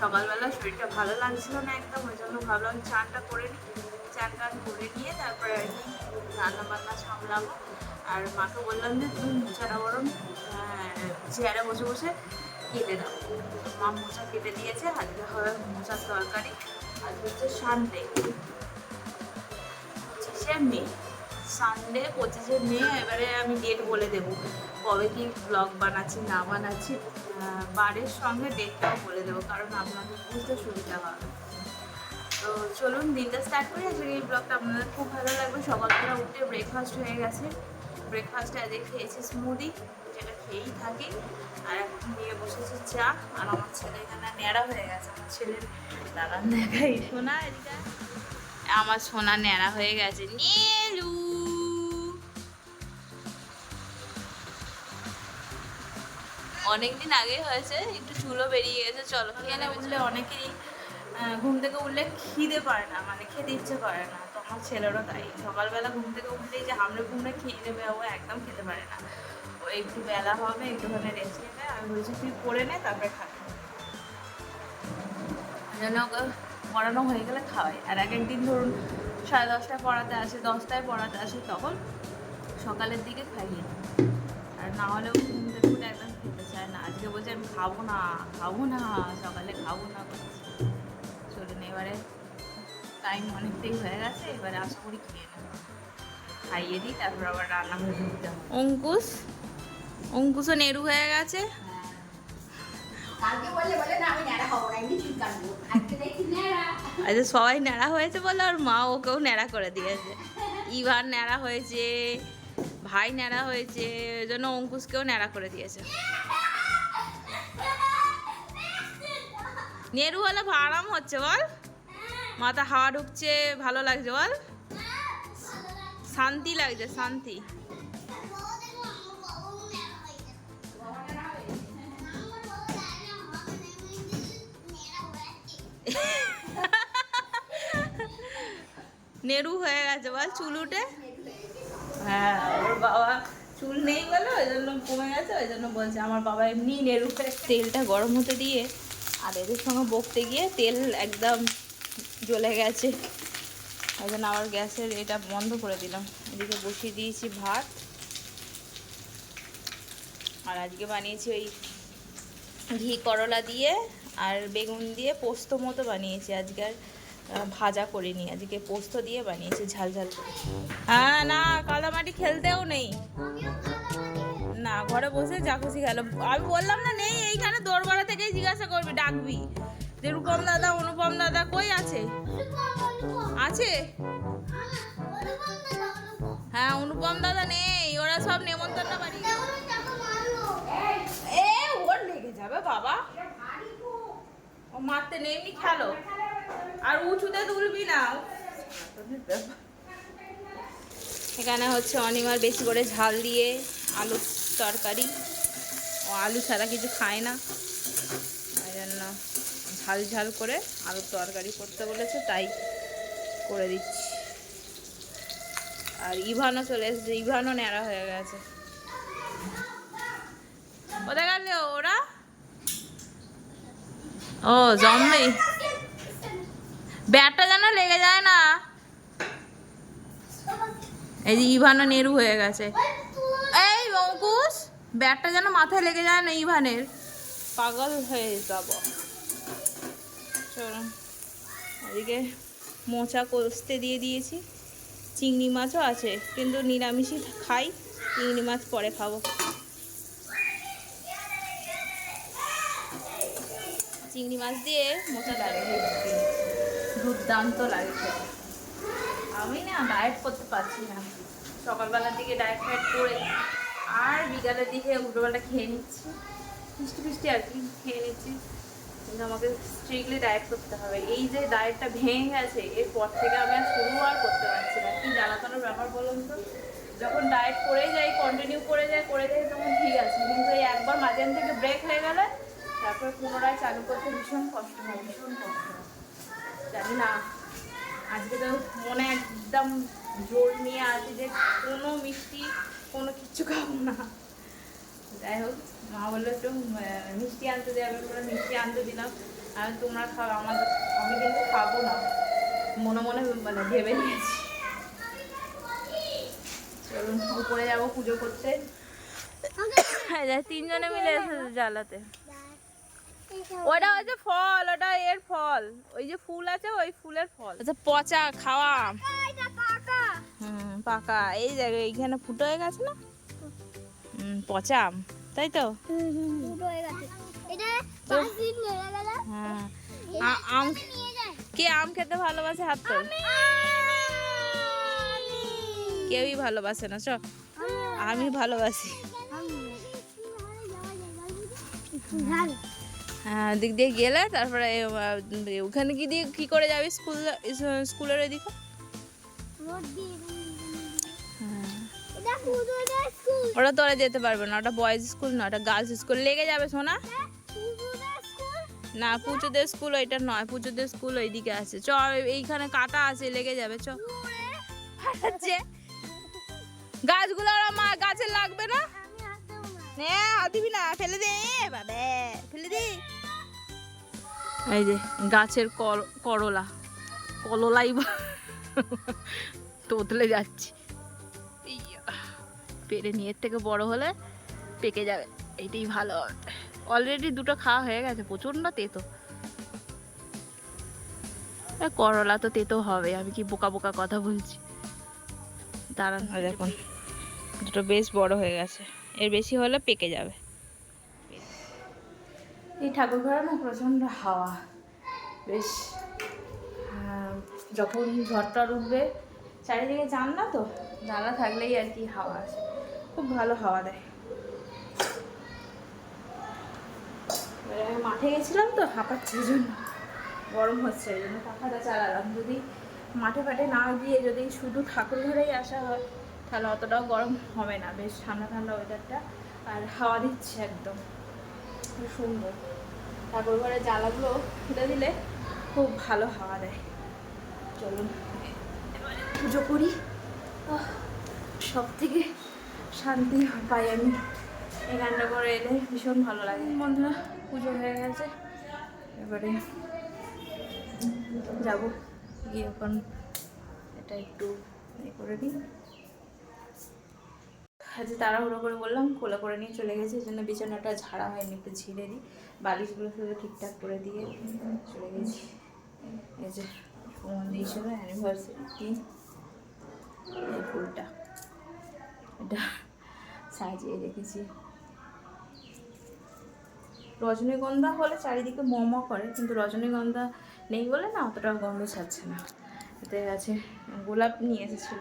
সকালবেলা শরীরটা ভালো লাগছিল না একদম, ওই জন্য ভাবলাম চানটা করে নিই। চান টান করে নিয়ে তারপরে আর কি রান্না বান্না সামলাবো। আর মাকে বললাম যে, তুমি মোচাটা বরং চেয়ারে বসে বসে কেটে দাও। মা মোচা কেটে দিয়েছে আজকে হবে মোচার তরকারি আজকে হচ্ছে সানডে পঁচিশে মে সানডে পঁচিশে মে, এবারে আমি ডেট বলে দেবো। কবে কি ব্লগ বানাচ্ছি, না বানাচ্ছি বারের সঙ্গে ডেটটাও বলে দেবো, কারণ আপনাদের বুঝতে সুবিধা হবে। তো চলুন, দিনটা স্টার্ট করি। আজকে এই ব্লগটা আপনাদের খুব ভালো লাগবে সকালবেলা উঠে ব্রেকফাস্ট হয়ে গেছে। ব্রেকফাস্টে আজকে খেয়েছি স্মুদি যেটা খেয়েই থাকি। আর এখন নিয়ে বসেছি চা। আর আমার ছেলে এখানে ন্যাড়া হয়ে গেছে। আমার ছেলের দাদার দেখাই। শোনা এদিকে আমার সোনা ন্যাড়া হয়ে গেছে। নিলু অনেকদিন আগে হয়েছে, একটু চুলও বেরিয়ে গেছে, চলো। এখানে উঠলে অনেকেরই ঘুম থেকে উঠলে খিদে পারে না মানে খেতে ইচ্ছে করে না, তো আমার ছেলেরও তাই। সকালবেলা ঘুম থেকে উঠলেই যে হামড়ে ঘুমড়ে খেয়ে নেবে, ও একদম খেতে পারে না। ও একটু বেলা হবে, একটুখানি রেস্ট নেবে, আমি বলছি, তুই পড়ে নে, তারপরে খাবে জন্য ওকে পড়ানো হয়ে গেলে খাওয়াই। আর এক একদিন ধরুন, সাড়ে দশটায় পড়াতে আসে, দশটায় পড়াতে আসে, তখন সকালের দিকে খাইয়ে। আর না হলেও ঘুম থেকে উঠে একদম খেতে না আজকে বলছে আমি খাব না খাব না সকালে খাব না করছে চলুন এবারে টাইম অনেকটাই হয়ে গেছে এবারে আশা করি খেয়ে নেব। খাইয়ে দিই তারপর আবার রান্না করে হবে অঙ্কুশ? অঙ্কুশও নেরু হয়ে গেছে? কালকে বললে বলে না আমি ন্যাড়া হব না এমনি চুল কাটবো। আজকে দেখছি ন্যাড়া। আচ্ছা সবাই ন্যাড়া হয়েছে বলে ওর মা ওকেও ন্যাড়া করে দিয়েছে। ইভার ন্যাড়া হয়েছে ভাই ন্যাড়া হয়েছে ওই জন্য অঙ্কুশকেও ন্যাড়া করে দিয়েছে। নেরু হলে আরাম হচ্ছে বল। মাথা হাওয়া ঢুকছে ভালো লাগছে বল। শান্তি লাগছে শান্তি। নেরু হয়ে গেছে বল চুল উঠে। হ্যাঁ ওর বাবা চুল নেই বলে ওই জন্য কমে গেছে ওই জন্য বলছে আমার বাবা এমনি নেরু তেলটা গরম হতে দিয়ে আর এদের সঙ্গে বকতে গিয়ে তেল একদম জ্বলে গেছে। ওই জন্য আবার গ্যাসের এটা বন্ধ করে দিলাম। এদিকে বসিয়ে দিয়েছি ভাত। আর আজকে বানিয়েছি ওই ঘি করলা দিয়ে আর বেগুন দিয়ে পোস্ত মতো বানিয়েছি। আজকে আর ভাজা করিনি। আজকে পোস্ত দিয়ে বানিয়েছি, ঝাল ঝাল করে। হ্যাঁ না কাদামাটি খেলতেও নেই। না, ঘরে বসে যা খুশি খেলো। আমি বললাম না নেই। এইখানে দোরগড়া থেকেই জিজ্ঞাসা করবি, ডাকবি। যে রূপম দাদা, অনুপম দাদা কই আছে? আছে? হ্যাঁ অনুপম দাদা নেই, ওরা সব নেমন্তন্ন বাড়ি। এ যাবে বাবা। ও মারতে নেই এমনি খেলো। আর উঁচুতে তুলবি না। এখানে হচ্ছে অনিমার বেশি করে ঝাল দিয়ে আলুর তরকারি। ও আলু ছাড়া কিছু খায় না। ওই জন্য ঝাল ঝাল করে আলুর তরকারি করতে বলেছে, তাই করে দিচ্ছি। আর ইভানও চলে এসেছে, ইভানও ন্যাড়া হয়ে গেছে। ওরা? ও, জম্বি। ব্যাটটা যেন লেগে যায় না। এই যে ইভানও নেরু হয়ে গেছে। এই, অঙ্কুশ? ব্যাটটা যেন মাথায় লেগে যায় না ইভানের। পাগল হয়ে যাব। এদিকে মোচা কষতে দিয়ে দিয়েছি। চিংড়ি মাছও আছে, কিন্তু নিরামিষই খাই, চিংড়ি মাছ পরে খাব। চিংড়ি মাছ দিয়ে মোচা লাগে দুর্দান্ত লাগে খেতে। আমি না ডায়েট করতে পারছি না। সকালবেলার দিকে ডায়েট ফায়েট করে আর বিকালের দিকে উল্টোপাল্টা খেয়ে নিচ্ছি। মিষ্টি ফিষ্টি আর কি খেয়ে নিচ্ছি। কিন্তু আমাকে স্ট্রিক্টলি ডায়েট করতে হবে। এই যে ডায়েটটা ভেঙে গেছে, এরপর থেকে আমি আর শুরু আর করতে পারছি না। কি জ্বালাতনের ব্যাপার বলুন তো? যখন ডায়েট করে যাই কন্টিনিউ করে যাই করে যাই, তখন ঠিক আছে। কিন্তু এই একবার মাঝখান থেকে ব্রেক হয়ে গেলে, তারপর পুনরায় চালু করতে ভীষণ কষ্ট হয়, ভীষণ কষ্ট হয়। জানি না, আজকে তো মনে একদম জোর নিয়ে আছি যে কোনো মিষ্টি কোনো কিচ্ছু খাব না। যাই হোক মা বলল একটু মিষ্টি আনতে যাবে বলে মিষ্টি আনতে দিলাম। আর তোমরা খাও আমাদের আমি কিন্তু খাব না। মনে মনে মানে ভেবে নিয়েছি। চলুন উপরে যাব পুজো করতে। হ্যাঁ তিনজনে মিলে এসেছে জ্বালাতে। ওটা হচ্ছে ফল ওটা এর ফল। ওই যে ফুল আছে ওই ফুলের ফল। আচ্ছা পচা খাওয়া। আম। হুম পাকা। এই জায়গায় এইখানে ফুটো হয়ে গেছে না? পচা আম তাই তো? হ্যাঁ আম কে আম খেতে ভালোবাসে হাত তোল? কেউই ভালোবাসে না চ। আমি ভালোবাসি। হ্যাঁ দিক দিয়ে গেলে তারপরে ওখানে কি দিয়ে কি করে যাবি স্কুল স্কুলের ওইদিকে? হ্যাঁ ওটা তোরা যেতে পারবে না, ওটা বয়েজ স্কুল না, ওটা গার্লস স্কুল লেগে যাবে সোনা? না, পুজোদের স্কুল ওইটা নয়, পুজোদের স্কুল ওইদিকে আছে। চ, এইখানে কাটা আছে, লেগে যাবে, চ। গাছগুলো আর আমার গাছে লাগবে না? হাত দিবি না, ফেলে এই যে, গাছের কর- করলা কললাই বা- তোতলে যাচ্ছি। পেরে নিয়ে এর থেকে বড় হলে পেকে যাবে। এইটাই ভালো। অলরেডি দুটো খাওয়া হয়ে গেছে প্রচণ্ড তেতো। করলা তো তেতো হবে আমি কি বোকা বোকা কথা বলছি? দাঁড়ান দেখুন দুটো বেশ বড় হয়ে গেছে। এর বেশি হলে পেকে যাবে। এই ঠাকুর ঘরে না প্রচণ্ড হাওয়া। বেশ যখন ঝড়টা উঠবে চারিদিকে জানলা তো? জানলা থাকলেই আর কি হাওয়া আসে। খুব ভালো হাওয়া দেয়। মাঠে গেছিলাম তো, হাঁপাচ্ছে এই জন্য। গরম হচ্ছে, এই জন্য পাখাটা চালালাম। যদি মাঠে ফাটে না গিয়ে যদি শুধু ঠাকুর ঘরেই আসা হয়, তাহলে অতটাও গরম হবে না। বেশ ঠান্ডা ঠান্ডা ওয়েদারটা আর হাওয়া দিচ্ছে একদম। খুব সুন্দর। ঠাকুর ঘরে জ্বালাগুলো খুলে দিলে খুব ভালো হাওয়া দেয়। চলুন পুজো করি। সব থেকে শান্তি পাই আমি। এই রান্না করে এলে ভীষণ ভালো লাগে। বন্ধুরা, পুজো হয়ে গেছে। এবারে যাব। গিয়ে এখন এটা একটু এ করে দিই। আজ তাড়াহুড়ো করে বললাম, খোলা করে নিয়ে চলে গেছে। এই জন্য বিছানাটা ঝাড়া হয়নি, একটু ঝিরে দিই। বালিশগুলো শুধু ঠিকঠাক করে দিয়ে চলে গেছি। এই যে ফোন দিয়েছিল অ্যানিভার্সারি এই ফুলটা। এটা সাজিয়ে রেখেছি। রজনীগন্ধা হলে চারিদিকে মম করে, কিন্তু রজনীগন্ধা নেই বলে না, অতটা গন্ধ ছাড়ছে না। এতে আছে গোলাপ নিয়ে এসেছিল।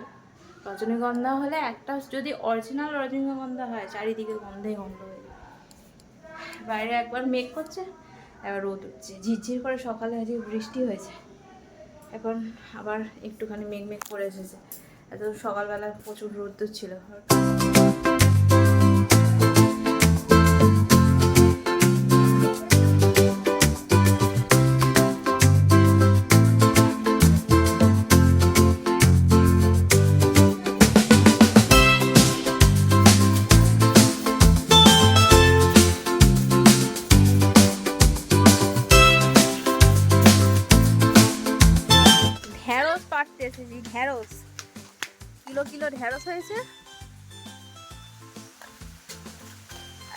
রজনীগন্ধা হলে একটা যদি অরিজিনাল রজনীগন্ধা হয়, চারিদিকে গন্ধেই গন্ধ হয়ে বাইরে একবার মেঘ করছে, এবার রোদ উঠছে। ঝিরঝির করে সকালে আজকে বৃষ্টি হয়েছে। এখন আবার একটুখানি মেঘ মেঘ করে এসেছে। এত সকালবেলা প্রচুর রোদ ছিল। পাড়তে এসেছি ঢেঁড়স। কিলো কিলো ঢেঁড়স হয়েছে।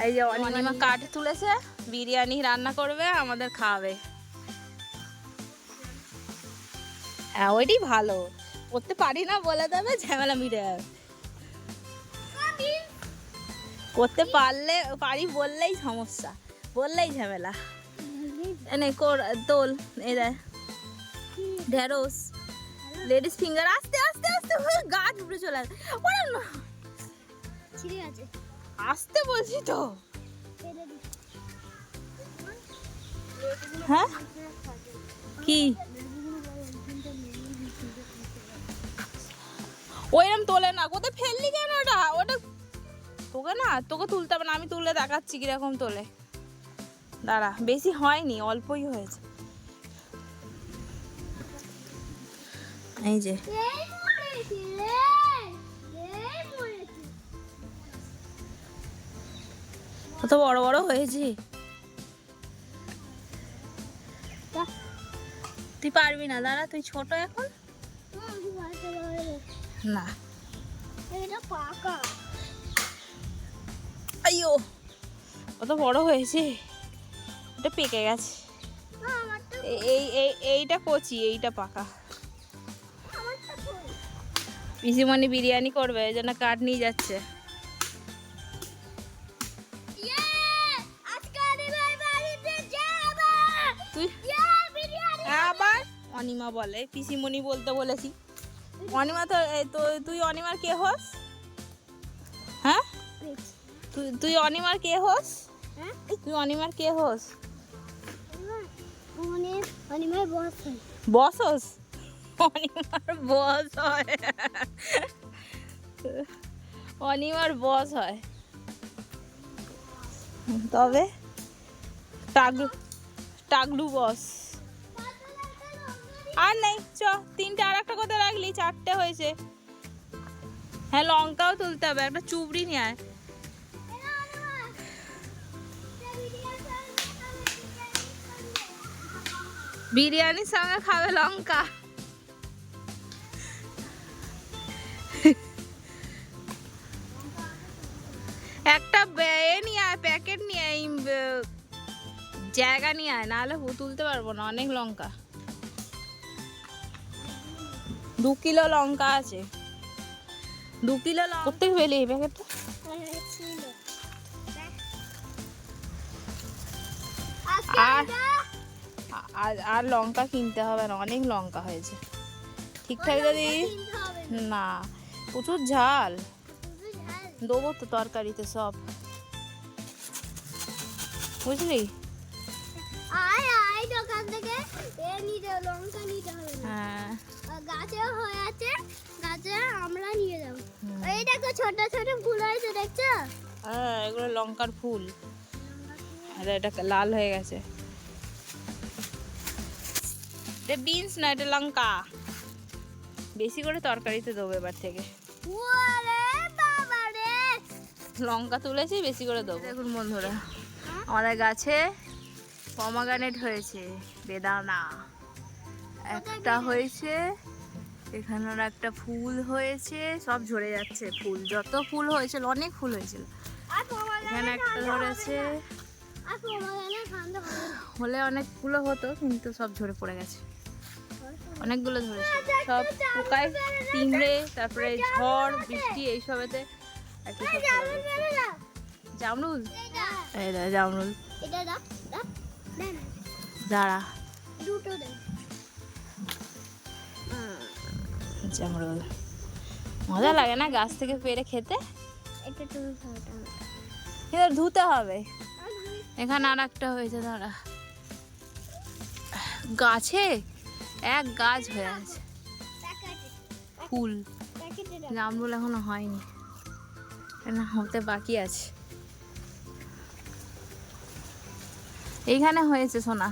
এই যে অনিমা কাঠ তুলেছে বিরিয়ানি রান্না করবে আমাদের খাওয়াবে হ্যাঁ ওইটাই ভালো। করতে পারি না বলে দেবে ঝামেলা মিটে যাবে। করতে পারলে পারি বললেই সমস্যা বললেই ঝামেলা। এনে কর তোল এই দেয় ঢেঁড়স। লেডিস ফিঙ্গার আস্তে আস্তে আস্তে হয়ে গাছ উপরে চলে আসে ওরা না। আসতে বলছি তো। হ্যাঁ? কি? ওইরকম তোলে না। কোথায় ফেললি কেন ওটা? ওটা তোকে না তোকে তুলতে হবে না। আমি তুলে দেখাচ্ছি কীরকম তোলে। দাঁড়া বেশি হয়নি অল্পই হয়েছে। এই যে। কত বড় বড় হয়েছে। তুই পারবি না দাঁড়া তুই ছোট এখন। না। আইও কত বড় হয়েছে। এটা পেকে গেছে। এই এই এইটা কচি এইটা পাকা? পিসিমণি বিরিয়ানি করবে এই জন্য কাঠ নিয়ে যাচ্ছে। আবার? অনিমা বলে পিসিমণি বলতে বলেছি। অনিমা তো তুই অনিমার কে হোস? হ্যাঁ? তুই তুই অনিমার কে হোস? তুই অনিমার কে হোস? মানে বস। বস হোস? অনিমার বস হয়। অনিমার বস হয়। তবে টাগলু টাগলু বস। আর নেই, চ, তিনটে আর একটা কোথায় রাখলি? চারটে হয়েছে। হ্যাঁ লঙ্কাও তুলতে হবে, একটা চুবড়ি নিয়ে আয়। বিরিয়ানির সঙ্গে খাবে লঙ্কা। একটা এ নিয়ে আয় প্যাকেট নিয়ে আয় জায়গা নিয়ে আয় নাহলে হু তুলতে পারব না অনেক লঙ্কা। দু কিলো লঙ্কা আছে। দু কিলো লঙ্কা প্রত্যেক পেলি এই প্যাকেটটা আর আর আর লঙ্কা কিনতে হবে না অনেক লঙ্কা হয়েছে। ঠিকঠাক যদি না। না প্রচুর ঝাল। দেবো তো তরকারিতে সব। বুঝলি? আয় আয় দোকান থেকে। এ নিতে লঙ্কা নিতে হবে হ্যাঁ। গাছে হয়ে আছে। গাছে আমরা নিয়ে যাব। হুম। এই দেখো ছোট ছোট ফুল হয়েছে দেখছ? হ্যাঁ এগুলো লঙ্কার ফুল। আর এটা লাল হয়ে গেছে। এটা বিনস না এটা লঙ্কা। বেশি করে তরকারিতে দেবো এবার থেকে। লঙ্কা তুলেছি, বেশি করে দেবো। দেখুন বন্ধুরা, আমাদের গাছে পমাগানেট হয়েছে, বেদানা। একটা হয়েছে এখানের একটা ফুল হয়েছে, সব ঝরে যাচ্ছে ফুল, যত ফুল হয়েছিল, অনেক ফুল হয়েছিল। এখানে একটা ধরেছে। হলে অনেকগুলো হতো, কিন্তু সব ঝরে পড়ে গেছে। অনেকগুলো ধরেছে, সব পোকায় তিনড়ে তারপরে ঝড়, বৃষ্টি, এইসবেতে জামরুল এটা জামরুল দাঁড়া। জামরুল। মজা লাগে না গাছ থেকে পেরে খেতে? এটা ধুতে হবে। এখানে আর একটা হয়েছে দাঁড়া। গাছে? এক গাছ হয়ে আছে। ফুল। জামরুল এখনও হয়নি। না হতে বাকি আছে। এইখানে হয়েছে সোনা।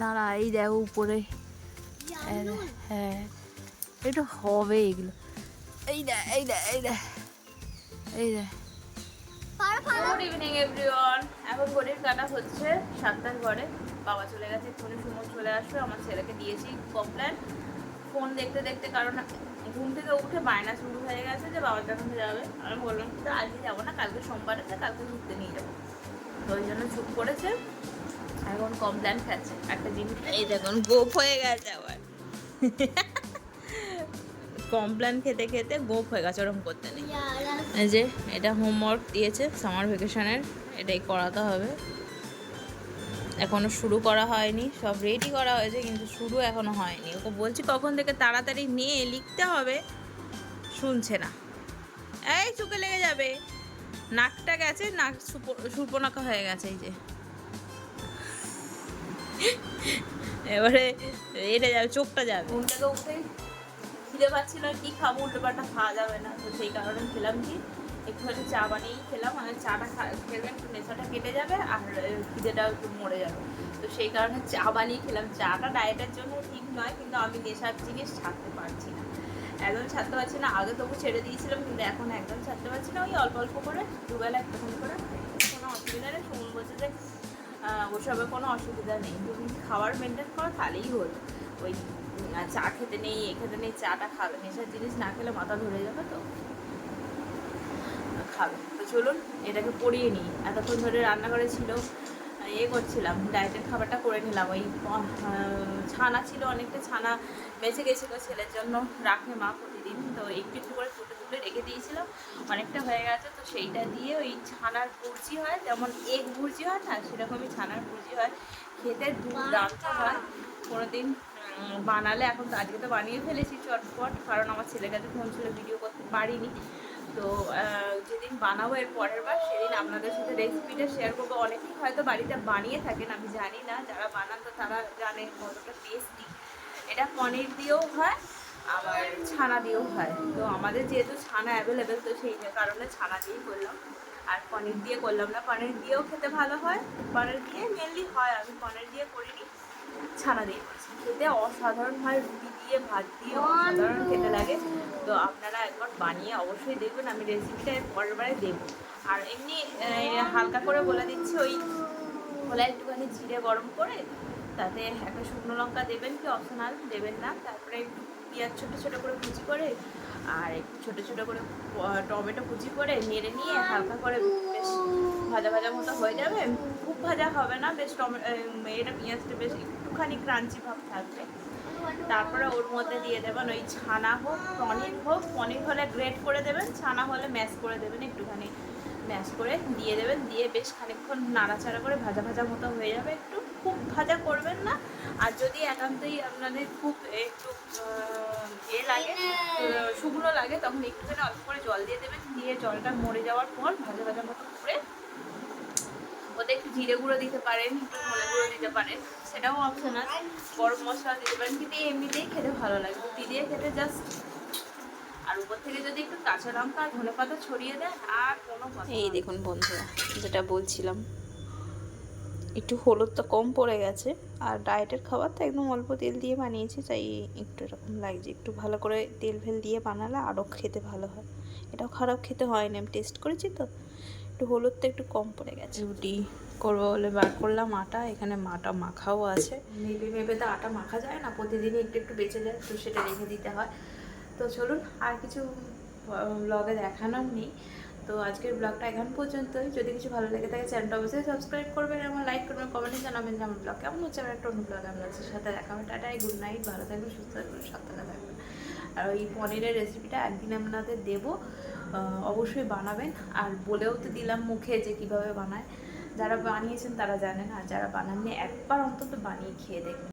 দাঁড়া এই দেখো উপরে। হ্যাঁ। একটু হবে এগুলো। এই দেখ এই দেখ এই দেখ। এই দেখ। গুড ইভিনিং এভরিওয়ান এখন ঘড়ির কাটা হচ্ছে সাতটার ঘরে। বাবা চলে গেছে এক্ষুনি সময় চলে আসবে। আমার ছেলেকে দিয়েছি কমপ্লেন ফোন দেখতে দেখতে কারণ ঘুম থেকে উঠে বায়না শুরু হয়ে গেছে যে বাবার যখন যাবে। আমি বললাম তো আজকে যাব না কালকে সোমবার আছে কালকে ঘুরতে নিয়ে যাব। তো ওই জন্য চুপ করেছে। এখন কমপ্ল্যান খাচ্ছে একটা জিনিস এই দেখুন গোপ হয়ে গেছে আবার। কমপ্ল্যান খেতে খেতে গোপ হয়ে গেছে ওরকম করতে নেই। যে এটা হোমওয়ার্ক দিয়েছে সামার ভ্যাকেশনের এটাই করাতে হবে। এখনও শুরু করা হয়নি। সব রেডি করা হয়েছে, কিন্তু শুরু এখনও হয়নি। ওকে বলছি, কখন থেকে তাড়াতাড়ি নিয়ে লিখতে হবে? শুনছে না। এই চোখে লেগে যাবে। নাকটা গেছে, নাক সুপ- সুর্পনাখা হয়ে গেছে এই যে। এবারে এটা যাবে, চোখটা যাবে। থেকে উঠেই খিদে পাচ্ছিল কি খাব? উল্টো পাল্টা খাওয়া যাবে না, তো সেই কারণে খেলাম কি? একটুখানি চা বানিয়েই খেলাম মানে চাটা খেলে একটু নেশাটা কেটে যাবে আর খিদেটাও একটু মরে যাবে। তো সেই কারণে চা বানিয়ে খেলাম। চাটা ডায়েটের জন্য ঠিক নয়, কিন্তু আমি নেশার জিনিস ছাড়তে পারছি না। একদম ছাড়তে পারছি না। আগে তবু ছেড়ে দিয়েছিলাম, কিন্তু এখন একদম ছাড়তে পারছি না। ওই অল্প অল্প করে, দুবেলা একটুখানি করে কোনো অসুবিধা নেই। সুমন বলছে যে ওসবে কোনো অসুবিধা নেই। তুমি খাবার মেনটেন করো, তাহলেই হলো। ওই চা খেতে নেই, এ খেতে নেই, চাটা খাবে। নেশার জিনিস না খেলে মাথা ধরে যাবে তো। খাবে। তো চলুন এটাকে পরিয়ে নিই। এতক্ষণ ধরে রান্নাঘরে ছিল এ করছিলাম ডায়েটের খাবারটা করে নিলাম। ওই ছানা ছিল অনেকটা ছানা বেঁচে গেছিল ছেলের জন্য রাখে মা প্রতিদিন। তো একটু একটু করে তুলে তুলে রেখে দিয়েছিলাম অনেকটা হয়ে গেছে। তো সেইটা দিয়ে ওই ছানার ভুর্জি হয় যেমন এগ ভুর্জি হয় না সেরকমই ছানার ভুর্জি হয়। খেতে দুর্দান্ত হয়। কোনোদিন উম, বানালে এখন তো আজকে তো বানিয়ে ফেলেছি চটপট কারণ আমার ছেলের কাছে ফোন ছিল ভিডিও করতে পারিনি। তো যেদিন বানাবো এর পরের বার সেদিন আপনাদের সাথে রেসিপিটা শেয়ার করব। অনেকেই হয়তো বাড়িতে বানিয়ে থাকেন, আমি জানি না। যারা বানান তো তারা জানে কতটা টেস্টি এটা পনির দিয়েও হয়, আবার ছানা দিয়েও হয়। তো আমাদের যেহেতু ছানা অ্যাভেলেবেল তো সেই কারণে ছানা দিয়েই করলাম। আর পনির দিয়ে করলাম না। পনির দিয়েও খেতে ভালো হয়। পনির দিয়ে মেনলি হয়, আমি পনির দিয়ে করিনি। ছানা দিয়ে খেতে অসাধারণ হয়, রুটি দিয়ে, ভাত দিয়ে, অসাধারণ খেতে লাগে। তো আপনারা একবার বানিয়ে অবশ্যই দেখবেন, আমি রেসিপিটা পরের বারে দেবো। আর এমনি হালকা করে বলে দিচ্ছি, ওই খোলা একটুখানি জিরে গরম করে তাতে একটা শুকনো লঙ্কা দেবেন কি অপশনাল দেবেন না। তারপরে পেঁয়াজ ছোটো ছোটো করে কুচি করে আর একটু ছোটো ছোটো করে টমেটো কুচি করে নেড়ে নিয়ে হালকা করে বেশ ভাজা ভাজা মতো হয়ে যাবে। খুব ভাজা হবে না, বেশ টমেটো এটা পেঁয়াজটা বেশ একটুখানি ক্রাঞ্চি ভাব থাকবে। তারপরে ওর মধ্যে দিয়ে দেবেন ওই ছানা হোক, পনির হোক, পনির হলে গ্রেট করে দেবেন, ছানা হলে ম্যাশ করে দেবেন, একটুখানি ম্যাশ করে দিয়ে দেবেন, দিয়ে বেশ খানিকক্ষণ নাড়াচাড়া করে ভাজা ভাজা মতো হয়ে যাবে একটু। খুব ভাজা করবেন না। আর যদি একান্তই আপনাদের খুব একটু এ লাগে শুকনো লাগে তখন একটুখানি অল্প করে জল দিয়ে দেবেন। দিয়ে জলটা মরে যাওয়ার পর ভাজা ভাজা মতো করে ওতে একটু জিরে গুঁড়ো দিতে পারেন একটু ধনে গুঁড়ো দিতে পারেন। সেটাও অপশনাল গরম মশলা দিতে পারেন কিন্তু এমনিতেই খেতে ভালো লাগে। রুটি দিয়ে খেতে জাস্ট আর উপর থেকে যদি একটু কাঁচা লঙ্কা আর ধনে পাতা ছড়িয়ে দেয় আর কোনো এই দেখুন বন্ধুরা যেটা বলছিলাম। একটু হলুদ তো কম পড়ে গেছে, আর ডায়েটের খাবার তো একদম অল্প তেল দিয়ে বানিয়েছি, তাই একটু এরকম লাগছে, একটু ভালো করে তেল ফেল দিয়ে বানালে আরও খেতে ভালো হয়। এটাও খারাপ খেতে হয় না, আমি টেস্ট করেছি তো, একটু হলুদটা একটু কম পড়ে গেছে। রুটি করব বলে বার করলাম আটা, এখানে মাটা মাখাও আছে। মেপে মেপে তো আটা মাখা যায় না, প্রতিদিনই একটু একটু বেঁচে যায়, তো সেটা রেখে দিতে হয়। তো চলুন, আর কিছু ব্লগে দেখানোর নেই। তো আজকের ব্লগটা এখন পর্যন্তই। যদি কিছু ভালো লেগে থাকে, চ্যানেলটা অবশ্যই সাবস্ক্রাইব করবেন এবং লাইক করবেন কমেন্টে জানাবেন যে আমার ব্লগ কেমন হচ্ছে। আমার একটা অন্য ব্লগ আপনাদের সাথে দেখা হবে। টাটাই গুড নাইট ভালো থাকবেন, সুস্থ থাকবেন, সাবধানে থাকবেন। আর ওই পনিরের রেসিপিটা একদিন আপনাদের দেবো। অবশ্যই বানাবেন। আর বলেও তো দিলাম মুখে যে কীভাবে বানায়। যারা বানিয়েছেন তারা জানেন। আর যারা বানাননি, একবার অন্তত বানিয়ে খেয়ে দেখবেন